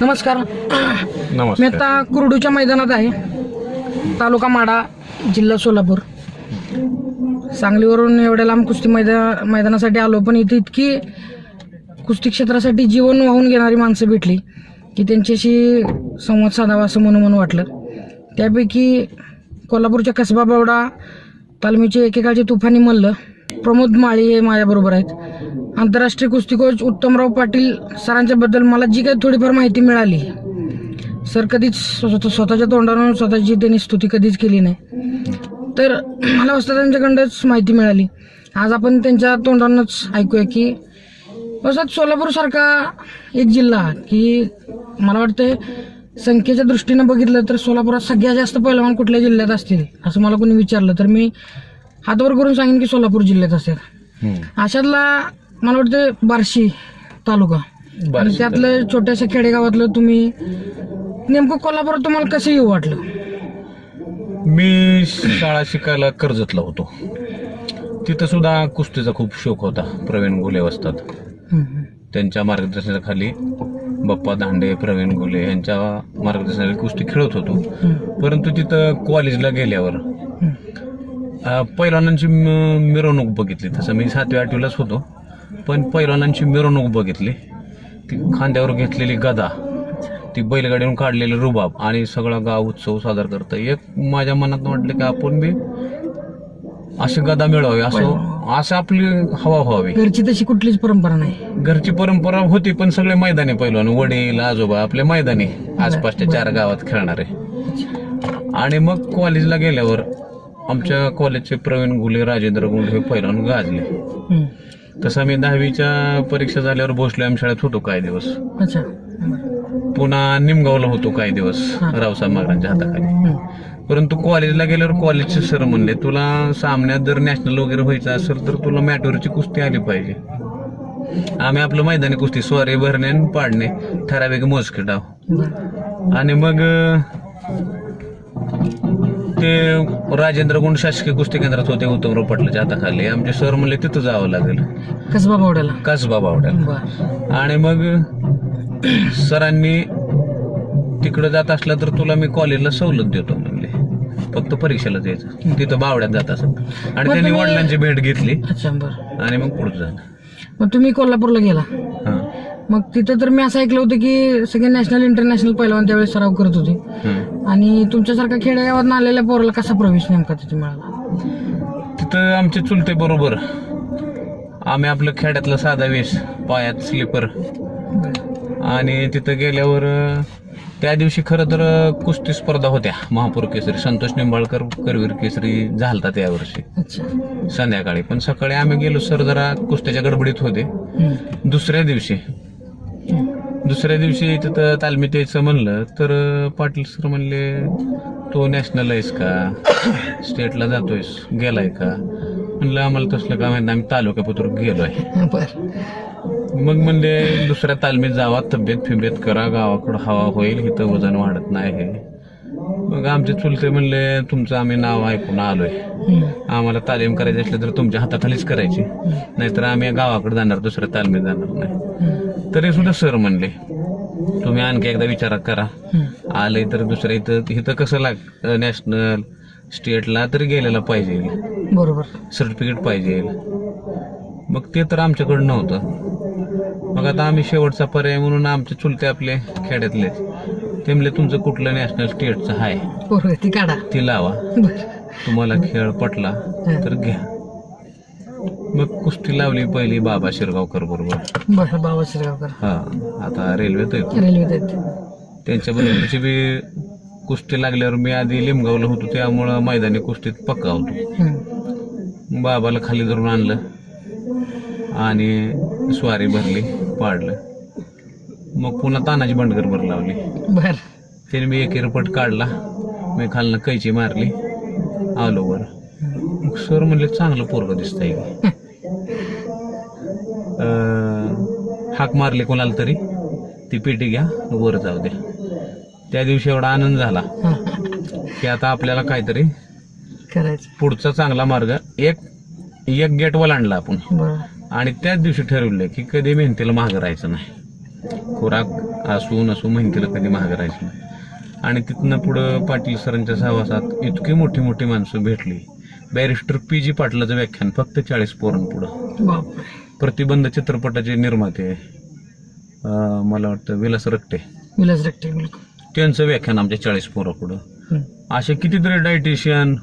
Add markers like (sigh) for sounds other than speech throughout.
नमस्कार. मी नमस्कार आता कुरडूच्या मैदानात आहे. तालुका माडा जिल्हा सोलापूर. सांगलीवरून एवढ्या लांब कुस्ती मैदा मैदानासाठी आलो पण इथे इतकी कुस्ती क्षेत्रासाठी जीवन वाहून घेणारी माणसं भेटली की त्यांच्याशी संवाद साधावा असं म्हणून म्हणून वाटलं. त्यापैकी कोल्हापूरच्या कसबा बावडा तालमीचे एकेकाळचे तुफानी मल्ल प्रमोद माळी हे माझ्याबरोबर आहेत. आंतरराष्ट्रीय कुस्ती कोच उत्तमराव पाटील सरांच्या बद्दल मला जी काही थोडीफार माहिती मिळाली सर कधीच स्वतः स्वतःच्या तोंडावरून स्वतःची त्यांनी स्तुती कधीच केली नाही. तर मला वाटतं त्यांच्याकडंच माहिती मिळाली. आज आपण त्यांच्या तोंडावरूनच ऐकूया की तसंच सोलापूरसारखा एक जिल्हा की मला वाटतं संख्येच्या दृष्टीनं बघितलं तर सोलापुरात सगळ्यात जास्त पहिलवान कुठल्या जिल्ह्यात असतील असं मला कोणी विचारलं. तर मी हातवर करून सांगेन की सोलापूर जिल्ह्यात असेल. अशातला मला वाटतं बार्शी तालुका. आणि त्यातलं छोट्याशा खेडेगावातलं तुम्ही नेमकं कोल्हापुरात तुम्हाला कसं येऊ वाटलं? मी शाळा शिकायला कर्जतला होतो. तिथं सुद्धा कुस्तीचा खूप शौक होता प्रवीण गुले असतात. त्यांच्या मार्गदर्शनाखाली बप्पा दांडे प्रवीण गुले यांच्या मार्गदर्शनाखाली कुस्ती खेळत होतो. परंतु तिथं कॉलेजला गेल्यावर म- मिरवणूक बघितली. तसं मी सातवी आठवीलाच होतो. पण पैलवानांची मिरवणूक बघितली. ती खांद्यावर घेतलेली गदा ती बैलगाडीवरून काढलेली रुबाब आणि सगळा गाव उत्सव साजरा करतं. एक माझ्या मनात वाटलं की आपण बी अशी गदा मिळावी असं असं आपली हवा व्हावी. घरची तशी कुठलीच परंपरा नाही. घरची परंपरा होती पण सगळे मैदानी पैलवान वडील आजोबा आपले मैदानी आसपासच्या चार गावात खेळणारे. आणि मग कॉलेजला गेल्यावर आमच्या कॉलेजचे प्रवीण गुले राजेंद्र गुंड हे पैलवान गाजले. तसं मी दहावीच्या परीक्षा झाल्यावर भोसले आम शाळेत होतो काही दिवस अच्छा पुन्हा निमगावला होतो काही दिवस. रावसाहेब महाराजांच्या हाताखाली. परंतु कॉलेजला गेल्यावर कॉलेजचे सर म्हणले तुला सामन्यात जर नॅशनल वगैरे व्हायचं असेल तर तुला मॅटवरची कुस्ती आली पाहिजे आम्ही आपलं मैदानी कुस्ती स्वारी भरणे आणि पाडणे ठराविक मोजके डाव. आणि मग ते राजेंद्र गुंड शासकीय कुस्ती केंद्रात होते उत्तमराव पाटलाच्या हाताखाली. आमचे सर म्हणले तिथं जावं लागेल. कसबा बावड्याला? कसबा बावड्याला. आणि मग सरांनी तिकडं जात असलं तर तुला मी कॉलेजला सवलत देतो म्हणले. फक्त परीक्षेला जायचं तिथं बावड्यात जात असत. आणि त्यांनी वडिलांची भेट घेतली. आणि मग पुढे झालं मग तुम्ही कोल्हापूरला गेला? मग तिथं तर मी असं ऐकलं होतं की सगळे नॅशनल इंटरनॅशनल पहिलवान त्यावेळेस सराव करत होते. आणि तुमच्यासारखा खेडेगावात आलेल्या पोराला कसा प्रवेश नेमका तिथे मिळाला? तिथं आमचे चुलते बरोबर. आम्ही आपलं खेड्यातलं साधा वेश पायात स्लीपर आणि तिथं गेल्यावर त्या दिवशी खरं तर कुस्ती स्पर्धा होत्या. महापौर केसरी संतोष निंबाळकर करवीर केसरी झालता त्या वर्षी. अच्छा. संध्याकाळी. पण सकाळी आम्ही गेलो सर जरा कुस्त्याच्या गडबडीत होते. दुसऱ्या दिवशी दुसऱ्या दिवशी तिथं तालमीत यायचं म्हणलं तर पाटील सर म्हणले तो नॅशनल आहेस का? स्टेटला जातोयस गेलाय का? म्हणलं आम्हाला तसलं का माहिती आम्ही तालुक्यापत्र गेलोय. बर. मग म्हणले दुसऱ्या तालमीत जावा तब्येत फिब्येत करा गावाकडं हवा होईल इथं वजन वाढत नाही हे. मग आमचे चुलते म्हणले तुमचं आम्ही नाव ऐकून आलोय. आम्हाला तालीम करायची असली तर तुमच्या हाताखालीच करायची. नाहीतर आम्ही गावाकडे जाणार दुसऱ्या तालमीत जाणार नाही. तरी सुद्धा सर म्हणले तुम्ही आणखी एकदा विचार करा. आले तर दुसऱ्या इथं इथं कसं लाग नॅशनल स्टेटला तरी गेलेला पाहिजे. बरोबर. सर्टिफिकेट पाहिजे. मग ते तर आमच्याकडं नव्हतं. मग आता आम्ही शेवटचा पर्याय म्हणून आमचे चुलते आपले खेड्यातले ते म्हणले तुमचं कुठलं नॅशनल स्टेटचं आहे ती काढा. ती लावा. तुम्हाला खेळ पटला तर घ्या. मग कुस्ती लावली पहिली बाबा शिरगावकर बरोबर. बर बाबा शिरगावकर. हा आता रेल्वेत आहे रेल्वेत आहेत. त्यांच्या बरोबरची बी कुस्ती लागल्यावर मी आधी लिमगावला होतो त्यामुळं मैदानी कुस्तीत पक्का होतो. हम्म. बाबाला खाली धरून आणलं आणि स्वारी भरली पाडलं. मग पुन्हा तानाजी बंडगरवर लावली. बर. त्याने मी एक एअरपट काढला मी खालनं कैची मारली आलो वर. मग सर म्हणले चांगलं पोरग दिसतंय. की हाक मारली कोणाला तरी ती पेटी घ्या वर जाऊ द्या त्या दिवशी एवढा आनंद झाला. की आता आपल्याला काहीतरी करायचं. पुढचा चांगला मार्ग एक एक गेट ओलांडला आपण. आणि त्याच दिवशी ठरवलं की कधी मेहनतीला मागं राहायचं नाही. खुराक असू नसू मेहनतीला कधी महाग राहायची नाही. आणि तिथनं पुढं पाटील सरांच्या सहवासात इतकी मोठी मोठी माणसं भेटली. Barrister P. जी. पाटलाचं व्याख्यान फक्त चाळीस पोरांपुढं. बापरे. प्रतिबंध चित्रपटाचे निर्माते अं, मला वाटतं विलास रट्टे विलास रट्टे बिलकुल. त्यांचं व्याख्यान आमच्या चाळीस हं. असे कितीतरी डायटिशियन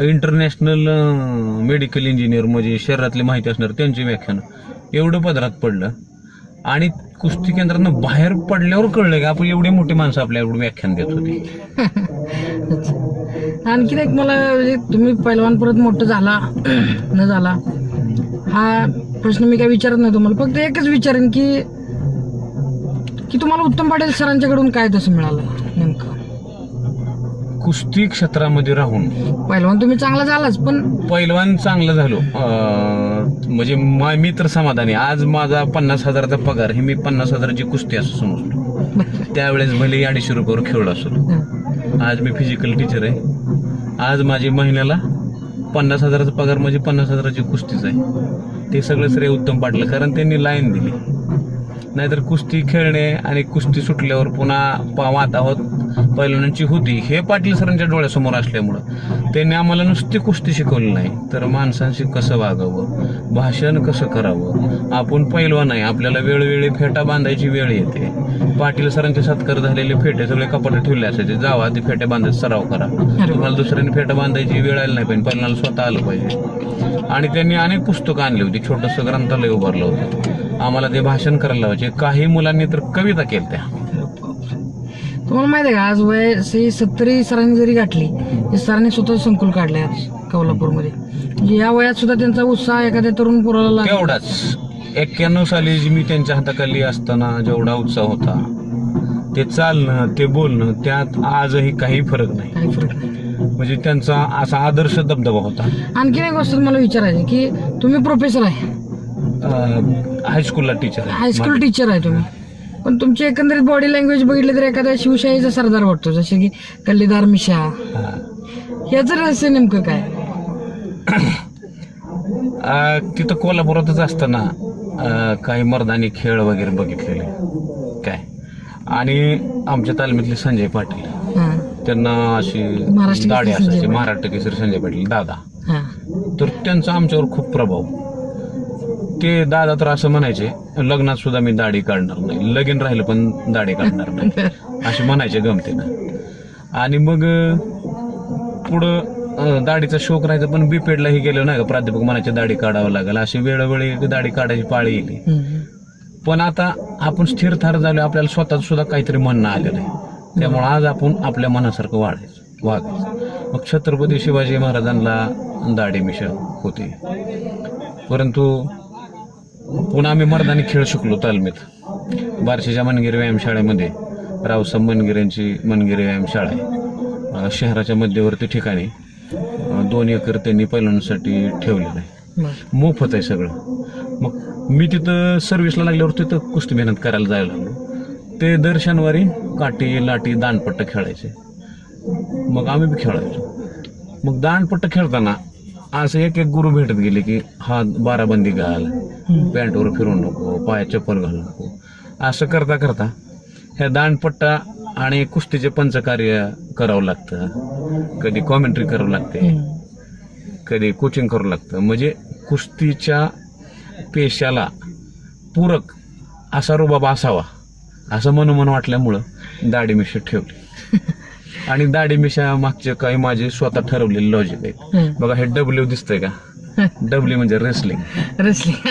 इंटरनॅशनल मेडिकल इंजिनियर म्हणजे शरीरातली माहिती असणार त्यांचे व्याख्यान एवढं पदरात पडलं. आणि कुस्ती केंद्रानं बाहेर पडल्यावर कळलं की आपण एवढी मोठी माणसं आपल्या एवढं व्याख्यान देत होती. (laughs) अच्छा. आणखीन एक मला म्हणजे तुम्ही पैलवान परत मोठं झाला न झाला हा प्रश्न मी काय विचारत नाही तुम्हाला. फक्त एकच विचारेन की की तुम्हाला उत्तम पाटील सरांच्याकडून काय तसं मिळालं नेमकं? कुस्ती क्षेत्रामध्ये राहून. पैलवान तुम्ही चांगला झालाच पण पैलवान चांगलं झालो. अं, म्हणजे मा- मी तर समाधानी. आज माझा पन्नास हजाराचा पगार हे मी पन्नास हजाराची कुस्ती असं समजतो (laughs) त्यावेळेस भले अडीचशे रुपयावर खेळलो असतो. हं. आज मी फिजिकल टीचर आहे. आज माझी महिन्याला पन्नास हजाराचा पगार म्हणजे पन्नास हजाराची कुस्तीच आहे. ते सगळं श्रेय उत्तम पाटलं कारण त्यांनी लाईन दिली. नाहीतर कुस्ती खेळणे आणि कुस्ती सुटल्यावर पुन्हा पा- वातावत पैलवानांची होती. हे पाटील सरांच्या डोळ्यासमोर असल्यामुळं त्यांनी आम्हाला नुसती कुस्ती शिकवली नाही. तर माणसांशी कसं वागावं? भाषण कसं करावं? आपण पैलवान आहे आपल्याला वेळोवेळी फेटा बांधायची वेळ येते. पाटील सरांचे सत्कार झालेले फेटे सगळे कपाट ठेवले असायचे. जावा ते फेटे बांधायचे सराव करा. तुम्हाला दुसऱ्याने फेटा बांधायची वेळ आली नाही पाहिजे पहिल्याला स्वतः आलं पाहिजे. आणि त्यांनी अनेक पुस्तकं आणली होती. छोटंसं ग्रंथालय उभारलं होतं. आम्हाला ते भाषण करायला लावायचे. काही मुलांनी तर कविता केल्या त्या तुम्हाला माहिती आहे का आज वय सत्तरी सरांनी जरी गाठली सरांनी स्वतः संकुल काढले आज कोल्हापूरमध्ये. म्हणजे या वयात सुद्धा त्यांचा उत्साह एखाद्या तरुण पोराला लागला. तेवढाच एक्क्याण्णव साली जी मी त्यांच्या हाताखाली असताना जेवढा उत्साह होता ते चालणं ते बोलणं त्यात आजही काही फरक नाही. काही फरक नाही. म्हणजे त्यांचा असा आदर्श दबदबा होता. आणखीन एक गोष्ट मला विचारायची की तुम्ही प्रोफेसर आहे? अं, हायस्कूलला टीचर आहे. हायस्कूल टीचर आहे तुम्ही. पण तुमची एकंदरीत बॉडी लँग्वेज बघितली तर एखाद्या शिवशाहीचा सरदार वाटतो. जसे की कल्लेदार मिशा. याचं रहस्य नेमकं काय? तिथं कोल्हापुरातच असताना काही मर्दानी खेळ वगैरे बघितलेले. काय? आणि आमच्या तालमीतले संजय पाटील. त्यांना अशी दाढी असायची. महाराष्ट्र केसरी संजय पाटील दादा. हा. तर त्यांचा आमच्यावर खूप प्रभाव. ते दादा तर असं म्हणायचे लग्नात सुद्धा मी दाढी काढणार नाही. लगीन राहिलं पण दाढी काढणार नाही. (laughs) असे म्हणायचे गमतीनं. आणि मग पुढं दाढीचा शोक राहायचा पण बीपेडलाही गेलो नाही का? प्राध्यापक म्हणायचे दाढी काढावं लागेल. अशी वेळोवेळी दाढी काढायची पाळी हम्म. पण आता आपण स्थिर थार झालो आपल्याला स्वतः सुद्धा काहीतरी म्हणणं आलेलं आहे. त्यामुळे आज आपण आपल्या मनासारखं वाढायचं वागायचं. मग छत्रपती शिवाजी महाराजांना दाढी मिशा होती. परंतु पुन्हा आम्ही मर्दानी खेळ शिकलो तालमीत. बार्शीच्या मनगिरी व्यायामशाळेमध्ये रावसाहेब मनगिरे यांची मनगिरी व्यायामशाळा आहे शहराच्या मध्यवर्ती ठिकाणी. दोन एकर त्यांनी पैलवानासाठी ठेवलेलं आहे. मोफत आहे सगळं. मग मी तिथं सर्व्हिसला लागल्यावर तिथं कुस्ती मेहनत करायला जायला लागलो. ते दर शनिवारी काठी लाटी दांडपट्ट खेळायचे. मग आम्ही बी खेळायचो. मग दांडपट्ट खेळताना असं एक एक गुरु भेटत गेले की हा बाराबंदी घाल. पॅन्टवर फिरू नको पायात चप्पल घालू नको. असं करता करता ह्या दांडपट्टा आणि कुस्तीचे पंचकार्य करावं लागतं. कधी कॉमेंट्री करावं लागते. कधी कोचिंग करावं लागतं. म्हणजे कुस्तीच्या पेशाला पूरक असा रुबाब असावा असं मनोमन वाटल्यामुळं दाढी मिशा ठेवली. (laughs) आणि दाढी मिशा मागचे काही माझे स्वतः ठरवलेले लॉजिक आहेत. बघा हे डब्ल्यू दिसतंय का? (laughs) डब्ल्यू म्हणजे रेसलिंग रेसलिंग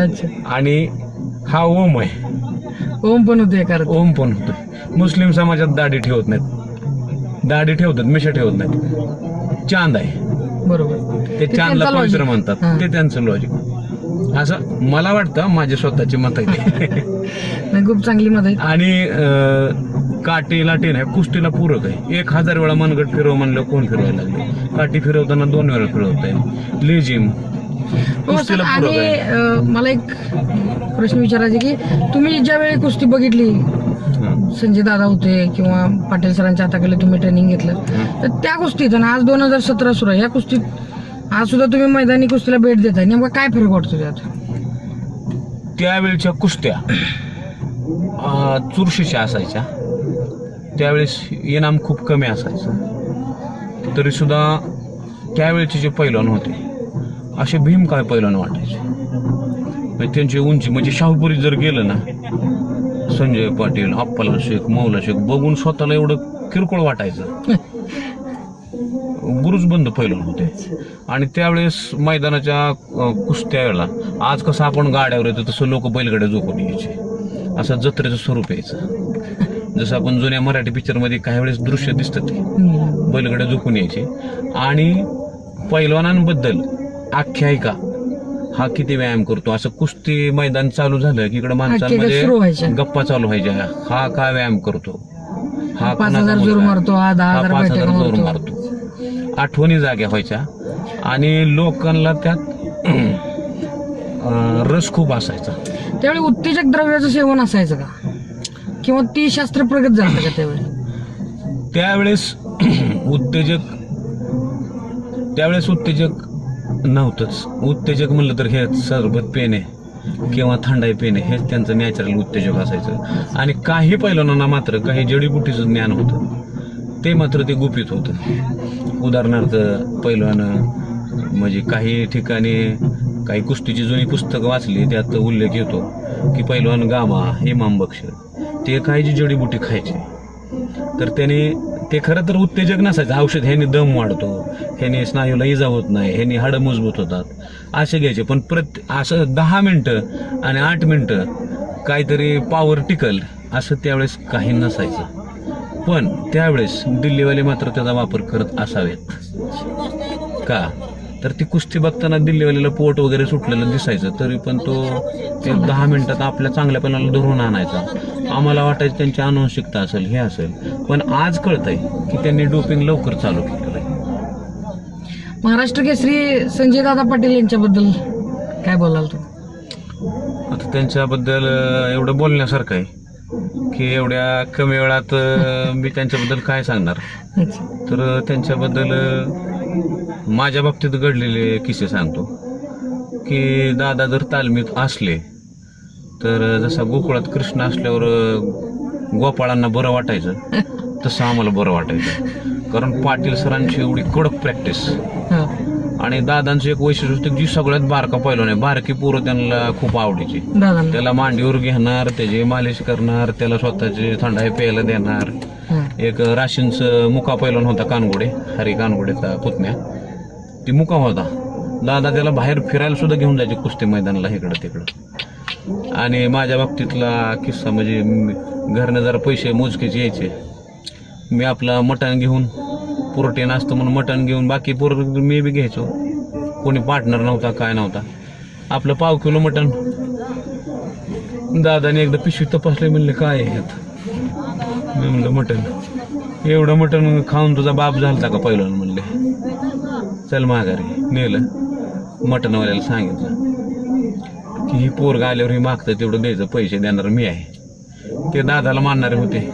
अच्छा. आणि हा ओम आहे. ओम पण होते ओम पण होतो. मुस्लिम समाजात दाढी ठेवत नाहीत. दाढी ठेवतात मिशा ठेवत नाहीत. चांद आहे. बरोबर. ते चांदला पवित्र. म्हणतात. ते त्यांचं लॉजिक असं मला वाटतं माझी स्वतःची मत आहे (laughs) नाही खूप चांगली मत आहे आणि काठी लाटी नाही कुस्तीला पूरक आहे. एक हजार वेळा मनगट फिरव म्हणलं कोण फिरवायला लागले? काठी फिरवताना दोन वेळा फिरवत आहे लेजिम आणि मला एक प्रश्न विचारायचे की तुम्ही ज्यावेळी कुस्ती बघितली. संजय दादा होते किंवा पाटील सरांच्या हाताखाली तुम्ही ट्रेनिंग घेतलं. तर त्या कुस्तीत आणि आज दोन हजार सतरा सुरू आहे. या कुस्तीत आज सुद्धा तुम्ही मैदानी कुस्तीला भेट देताय. नेमका काय फरक वाटतो त्यात? त्यावेळच्या कुस्त्या चुरशीच्या असायच्या. त्यावेळेस इनाम खूप कमी असायचं. तरी सुद्धा त्यावेळेचे जे पैलवान होते असे भीम काय पैलवान वाटायचे. म्हणजे त्यांची उंची म्हणजे शाहूपुरी जर गेलं ना संजय पाटील अप्पाला शेख मौला शेख बघून स्वतःला एवढं किरकोळ वाटायचं. गुरुजबंद पैलवान होते. आणि त्यावेळेस मैदानाच्या कुस्त्या वेळेला आज कसं आपण गाड्यावर येतो तसं लोक बैलगाड्या झोपून यायचे. असं जत्रेचं स्वरूप यायचं. जसं आपण जुन्या मराठी पिक्चरमध्ये काही वेळेस दृश्य दिसतं ते. बैलगाड्या झोपून यायचे. आणि पैलवानांबद्दल आख्यायिका हा किती व्यायाम करतो? असं कुस्ती मैदान चालू झालं की इकडे व्हायच्या. माणसांमध्ये गप्पा चालू व्हायच्या. हा काय व्यायाम करतो? हा पाच कोणाचा हजार जोर मुलगा? मारतो हा दहा हा हजार पाच बैठका हजार जोर मारतो. मारतो. आठवणी जाग्या व्हायच्या. आणि लोकांना त्यात अं, रस खूप असायचा. त्यावेळी उत्तेजक द्रव्याचं सेवन असायचं का? किंवा ती शास्त्र प्रगत झालं का त्यावेळी? त्यावेळेस (clears throat) उत्तेजक त्यावेळेस उत्तेजक नव्हतंच. उत्तेजक म्हणलं तर हे सरबत पेणे किंवा थंडाई पेणे हेच त्यांचं नॅचरल उत्तेजक असायचं. आणि काही पैलवानांना मात्र काही जडीबुटीचं ज्ञान होतं. ते मात्र ते गुपित होतं. उदाहरणार्थ पैलवान म्हणजे काही ठिकाणी काही कुस्तीची जुनी पुस्तकं वाचली त्यात उल्लेख येतो की पैलवान गामा इमाम बक्ष ते काही जी जडीबुटी खायचे. तर त्याने ते खरं तर उत्तेजक नसायचं. औषध ह्याने दम वाढतो. ह्याने स्नायूला इजा होत नाही. ह्याने हाडं मजबूत होतात. असे घ्यायचे. पण प्रत असं दहा मिनटं आणि आठ मिनटं काहीतरी पावर टिकल असं त्यावेळेस काही नसायचं. पण त्यावेळेस दिल्लीवाले मात्र त्याचा वापर करत असावेत. का? तर ती कुस्ती बघताना दिल्लीवाल्याला पोट वगैरे सुटलेलं दिसायचं तरी पण तो ते दहा मिनिटात आपल्या चांगल्या पणाला धरून आणायचा. आम्हाला वाटायचं त्यांची अनुवंशिकता असेल हे असेल. पण आज कळतंय की त्यांनी डोपिंग लवकर चालू केलेलं आहे. महाराष्ट्र केसरी संजय दादा पाटील यांच्याबद्दल काय बोलाल तू आता त्यांच्याबद्दल एवढं बोलण्यासारखं आहे की एवढ्या कमी वेळात मी त्यांच्याबद्दल काय सांगणार? तर त्यांच्याबद्दल माझ्या बाबतीत घडलेले किस्से सांगतो की दादा जर तालमीत असले तर जसा गोकुळात कृष्ण असल्यावर गोपाळांना बरं वाटायचं तसं आम्हाला बरं वाटायचं कारण पाटील सरांची एवढी कडक प्रॅक्टिस. आणि दादांचं एक वैशिष्ट्य होतं की जी सगळ्यात बारका पहिलं नाही बारकी पोरं त्यांना खूप आवडीची त्याला मांडीवर घेणार त्याची मालिश करणार त्याला स्वतःची थंडाई प्यायला देणार. एक राशींचं मुका पैलवान होता कानगोडे हरी कानगोडेचा पुतण्या. ती मुका होता. दादा त्याला बाहेर फिरायला सुद्धा घेऊन जायचे कुस्ती मैदानाला इकडं तिकडं. आणि माझ्या बाबतीतला किस्सा म्हणजे घरनं जरा पैसे मोजकेचे यायचे. मी आपला मटण घेऊन प्रोटीन असतं म्हणून मटण घेऊन बाकी पोर मी बी घ्यायचो. कोणी पार्टनर नव्हता काय नव्हता. आपलं पाव किलो मटण. दादाने एकदा पिशवी तपासले म्हणले काय आहे मी म्हणलं मटण. एवढं मटण खाऊन तुझा बाप झालता का पहिलं? म्हणले चल माघारी नेलं. मटणवाल्याला सांगितलं की ही पोरग आल्यावर ही मागतं तेवढं द्यायचं पैसे देणार मी आहे. ते दादाला मानणारे होते.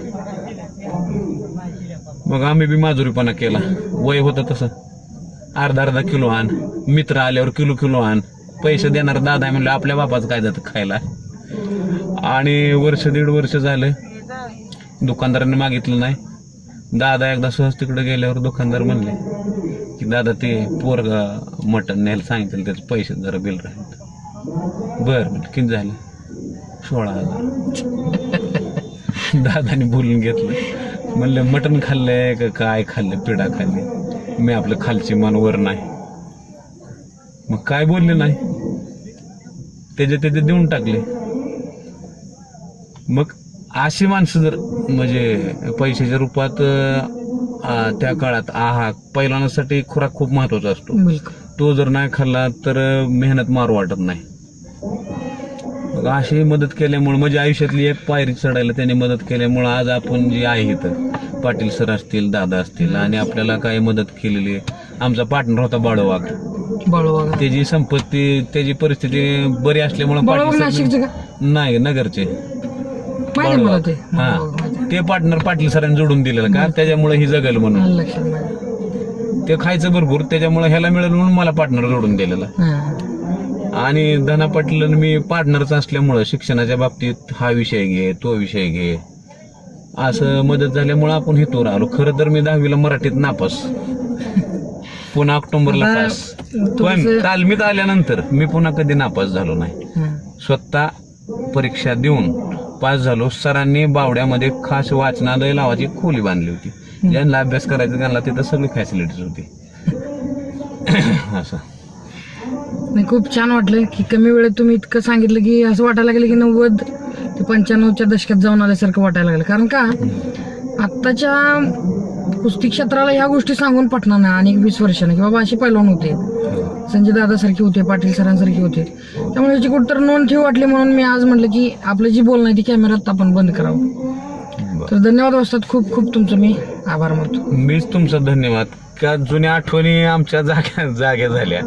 मग आम्ही बी माजुरीपणा केला. वय होतं तसं. अर्धा अर्धा किलो आण. मित्र आल्यावर किलो किलो आण. पैसे देणार दादा म्हणलं आपल्या बापाचं काय जातं खायला? आणि वर्ष दीड वर्ष झालं. दुकानदाराने मागितलं नाही. दादा एकदा सहज तिकडे गेल्यावर दुकानदार म्हणले की दादा ते पोरग मटण न्यायला सांगितलं त्याचं पैसे जरा बिल राहील बर म्हटलं किती झालं? सोळा हजार. (laughs) दादाने बोलून घेतलं. म्हणलं मटण खाल्लंय का काय खाल्लं? पिढा खाल्ली. मी आपलं खालची मान वर नाही. मग काय बोलले नाही? त्याचे त्याचे देऊन टाकले. मग अशी माणसं जर म्हणजे पैशाच्या रूपात त्या काळात आहा पैलवानासाठी खुराक खूप महत्त्वाचा असतो. तो जर नाही खाल्ला तर मेहनत मारू वाटत नाही. मग अशी मदत केल्यामुळे म्हणजे आयुष्यातली एक पायरी चढायला त्याने मदत केल्यामुळे आज आपण जे आहे इथं पाटील सर असतील दादा असतील आणि आपल्याला काय मदत केलेली आमचा पार्टनर होता बाळोवाग बाळूबागा त्याची संपत्ती त्याची परिस्थिती बरी असल्यामुळे पाटील नाही नगरचे. मला ते हा. ते पार्टनर पाटील सरांनी जोडून दिलेलं का? त्याच्यामुळे ही जगल म्हणून. आलं लक्षात माझ्या. ते खायचं भरपूर त्याच्यामुळे ह्याला मिळेल म्हणून मला पार्टनर जोडून दिलेलं. हा. आणि धना पाटील आणि मी पार्टनरच असल्यामुळं शिक्षणाच्या बाबतीत हा विषय घे तो विषय घे. असं मदत झाल्यामुळं आपण हेतूवर आलो. खरं तर मी दहावीला मराठीत नापास. (laughs) पुन्हा ऑक्टोबरला आता पास. पण तुमचं- तालमीत आल्यानंतर मी पुन्हा कधी नापास झालो नाही. हं. स्वतः परीक्षा देऊन पास झालो सरांनी बावड्यामध्ये खास वाचनालय लावायची खोली बांधली होती. ज्यांना अभ्यास करायचा त्यांना तिथं सगळी फॅसिलिटीज होती. (coughs) असं. नाही खूप छान वाटलं की कमी वेळेत तुम्ही इतकं सांगितलं की असं वाटायला लागलं की नव्वद ते पंच्याण्णवच्या दशकात जाऊन आल्यासारखं वाटायला लागलं. कारण का? आत्ताच्या कुस्ती क्षेत्राला ह्या गोष्टी सांगून पटणार नाही. आणि वीस वर्षाने. की बाबा असे पैलवान होते. संजय दादासारखे होते पाटील सरांसारखे होते. त्यामुळे याची कुठं नोंद ठेव वाटली म्हणून मी आज म्हटलं की आपलं जी बोलणं आहे ती कॅमेऱ्यात आपण बंद करावं. तर धन्यवाद वाजतात खूप खूप तुमचं मी आभार मानतो. मीच तुमचा धन्यवाद. का जुन्या आठवणी आमच्या जाग्या जाग्या झाल्या?